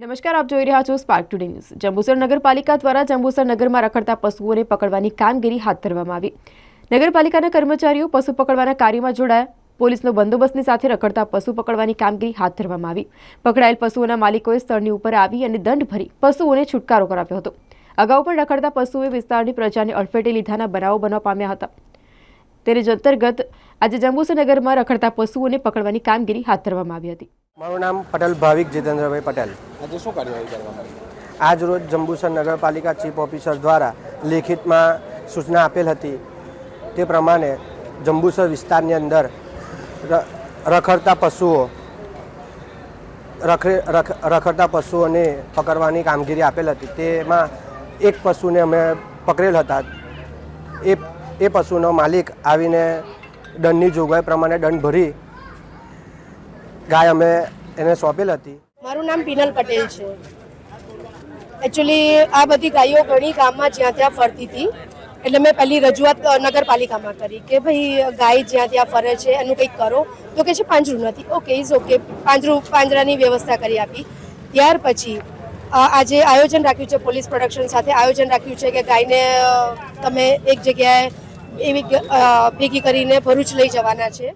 નમસ્કાર, આપ જોઈ રહ્યા છો સ્પાર્ક ટુડે ન્યૂઝ જંબુસર નગરપાલિકા દ્વારા જંબુસર નગરમાં રખડતા પશુઓને પકડવાની કામગીરી હાથ ધરવામાં આવી. નગરપાલિકાના કર્મચારીઓ પશુ પકડવાના કાર્યમાં જોડાયા. પોલીસનો બંદોબસ્તની સાથે રખડતા પશુ પકડવાની કામગીરી હાથ ધરવામાં આવી. પકડાયેલ પશુઓના માલિકોએ સ્થળની ઉપર આવી અને દંડ ભરી પશુઓને છુટકારો કરાવ્યો હતો. અગાઉ પણ રખડતા પશુઓએ વિસ્તારની પ્રજાને અડફેટે લીધાના બનાવો બનવા પામ્યા હતા. તેને અંતર્ગત આજે જંબુસર નગરમાં રખડતા પશુઓને પકડવાની કામગીરી હાથ ધરવામાં આવી હતી. મારું નામ પટેલ ભાવિક જીતેન્દ્રભાઈ પટેલ. આજે શું કાર્યવાહી કરવામાં આજ રોજ જંબુસર નગરપાલિકા ચીફ ઓફિસર દ્વારા લેખિતમાં સૂચના આપેલ હતી. તે પ્રમાણે જંબુસર વિસ્તારની અંદર રખડતા પશુઓ રખડે રખ- રખડતા પશુઓને પકડવાની કામગીરી આપેલ હતી. તેમાં એક પશુને અમે પકડેલ હતા. એ એ પશુનો માલિક આવીને દંડની જોગવાઈ પ્રમાણે દંડ ભરી ગાય અમે એને સોંપેલ હતી. મારું નામ પીનલ પટેલ છે. એકચ્યુઅલી આ બધી ગાયો ઘણી ગામમાં જ્યાં ત્યાં ફરતી હતી. એટલે મેં પહેલી રજૂઆત નગરપાલિકામાં કરી કે ભાઈ, ગાય જ્યાં ત્યાં ફરે છે, એનું કંઈક કરો. તો કે છે, પાંજરું નથી. ઓકે ઇઝ ઓકે પાંજરું, પાંજરાની વ્યવસ્થા કરી આપી. ત્યાર પછી આજે આયોજન રાખ્યું છે, પોલીસ પ્રોડક્શન સાથે આયોજન રાખ્યું છે કે ગાયને તમે એક જગ્યાએ એવી ભેગી કરીને ભરૂચ લઈ જવાના છે.